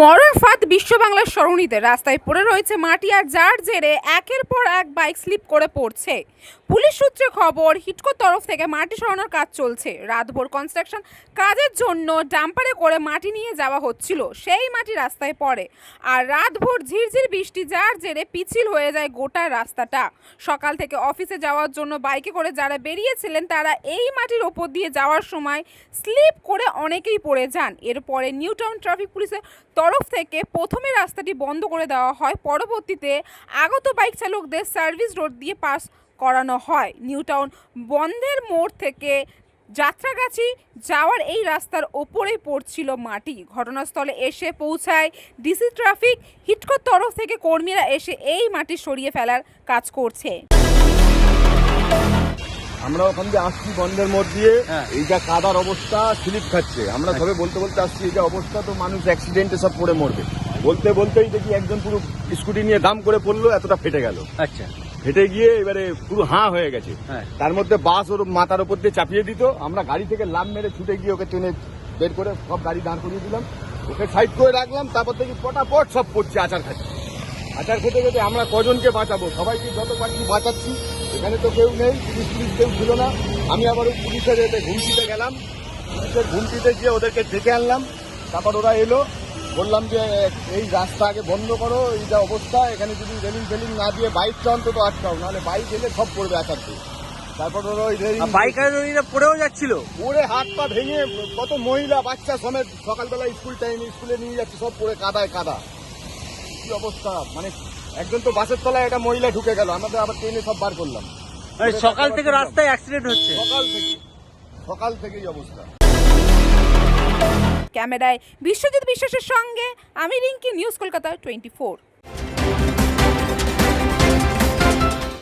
মরণ ফাঁদ বিশ্ব বাংলার সরণিতে রাস্তায় পড়ে রয়েছে মাটি আর যার জেরে একের পর এক বাইক স্লিপ করে পড়ছে। পুলিশ সূত্রে খবর, হিটকোর তরফ থেকে মাটি সরানোর কাজ চলছে। রাতভোর কনস্ট্রাকশন কাজের জন্য ডাম্পারে করে মাটি নিয়ে যাওয়া হচ্ছিল। সেই মাটি রাস্তায় পড়ে। আর রাতভর ঝিরঝির বৃষ্টি যার জেরে পিছিল হয়ে যায় গোটা রাস্তাটা। সকাল থেকে অফিসে যাওয়ার জন্য বাইকে করে যারা বেরিয়েছিলেন, তারা এই মাটির ওপর দিয়ে যাওয়ার সময় স্লিপ করে অনেকেই পড়ে যান। এরপরে নিউ টাউন ট্রাফিক পুলিশের থেকে প্রথমে রাস্তাটি বন্ধ করে দেওয়া হয়। পরবর্তীতে আগত বাইক চালকদের সার্ভিস রোড দিয়ে পাস করানো হয়। নিউ টাউন বন্ধের মোড় থেকে যাত্রাগাছি যাওয়ার এই রাস্তার ওপরেই পড়ছিল মাটি। ঘটনাস্থলে এসে পৌঁছায় ডিসি ট্রাফিক। হিটকোর তরফ থেকে কর্মীরা এসে এই মাটি সরিয়ে ফেলার কাজ করছে। আমরা ওখান দিয়ে আসছি বন্ধের মধ্যে দিয়ে হ্যাঁ। এই যা কাদার অবস্থা স্লিপ খাচ্ছে। আমরা ধরে বলতে বলতে আসছি এই যে অবস্থা তো মানুষ অ্যাক্সিডেন্টে সব পড়ে মরবে। বলতে বলতেই দেখি একজন পুরো স্কুটি নিয়ে দাম করে পড়ল এতটা ফেটে গেল। আচ্ছা। ফেটে গিয়ে এবারে পুরো হাঁ হয়ে গেছে। হ্যাঁ। তার মধ্যে বাস ওর মাথার উপর দিয়ে চাপিয়ে দিত। আমরা গাড়ি থেকে লাভ মেরে ছুটে গিয়ে ওকে টেনে বের করে সব গাড়ি দাঁড় করিয়ে দিলাম। ওকে সাইড করে রাখলাম তারপর থেকে পটাপট সব পড়ছে আচার খাচ্ছে। আচার খেতে খেতে আমরা কজনকে বাঁচাবো? সবাইকে যত পারছি বাঁচাচ্ছি। এখানে তো কেউ নেই পুলিশ পুলিশ কেউ ছিল না। আমি আবার ওই পুলিশের এতে ঘুমটিতে গেলাম। পুলিশের ঘুমটিতে গিয়ে ওদেরকে ডেকে আনলাম। তারপর ওরা এলো। বললাম যে এই রাস্তা আগে বন্ধ করো এই যা অবস্থা এখানে যদি রেলিং ফেলিং না দিয়ে বাইক বাইকটা অন্তত আটকাও নাহলে বাইক এলে সব পড়বে আচার দিয়ে তারপর ওরা ওই রেলিং বাইকাররা পড়েও যাচ্ছিল? পড়ে হাত পা ভেঙে কত মহিলা বাচ্চা সমেত সকালবেলা স্কুল টাইম স্কুলে নিয়ে যাচ্ছে সব পড়ে কাদায় কাদা। কি অবস্থা? মানে একজন তো বাসের তলায় একটা মহিলা ঢুকে গেল আমাদের আবার ট্রেনে সব বার করলাম। সকাল থেকে রাস্তায় অ্যাক্সিডেন্ট হচ্ছে। সকাল থেকে সকাল থেকেই অবস্থা। ক্যামেরায় বিশ্বজিৎ বিশ্বাসের সঙ্গে আমি Rinki news Kolkata twenty four.